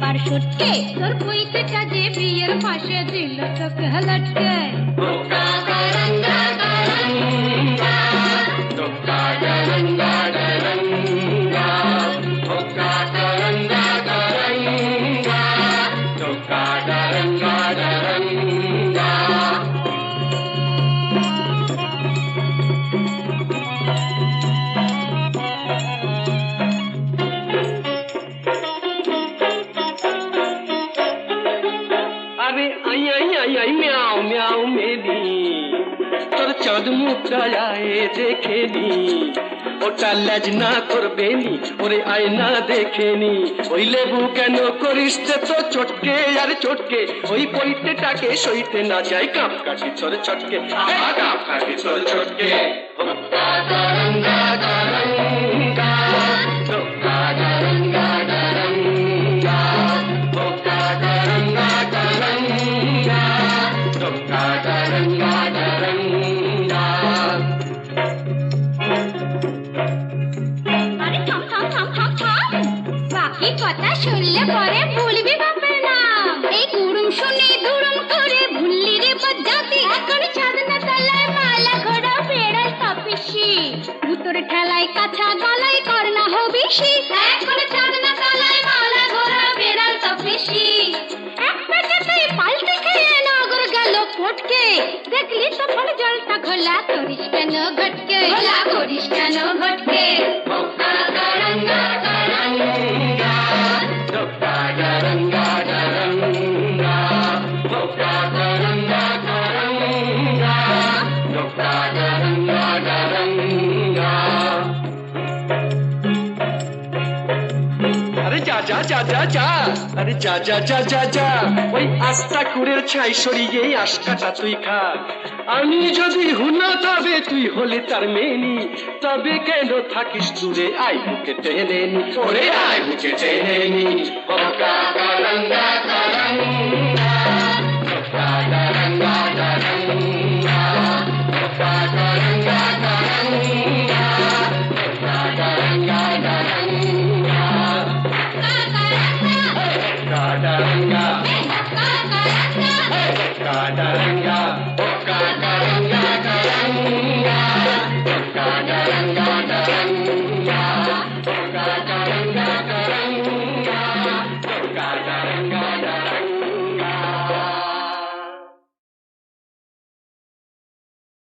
পার সটকে তোর বইতেটা যে বিয়ের পাশে দিল তোকে হলটকে Thank you. যাবে আই আই আই আই, মিয়াও মিয়াও মেলি তোর চাঁদ মুখায় দেখে নি। ওটা লাজ না করবে নি, ওরে আয়না দেখে নি। ওই লেবু কেন করিস তো চটকে, আর চটকে। ওই পৈতেটাকে সইতে না যায় কাপ কাটি চরে চটকে। কাপ কাটি চরে চটকে। কথা শুনলে পরে ভুলবি বাপের নাম এই গুরুম শুনে দুরুম করে ভুললি রে বজ্জাতি এখন ছাদনা তলায় মালা ঘোড়া বেড়াল তপিসি। ভূতর ঠেলায় কাছা গলায় করনা হবিসি। Chocolate, riche, canot. আস্তা তুই খা আমি যদি হুনা তবে তুই হলে তার মেনি তবে কেন থাকিস দূরে? আই বুকে টেনে নি। আই বুকে টেনে নি।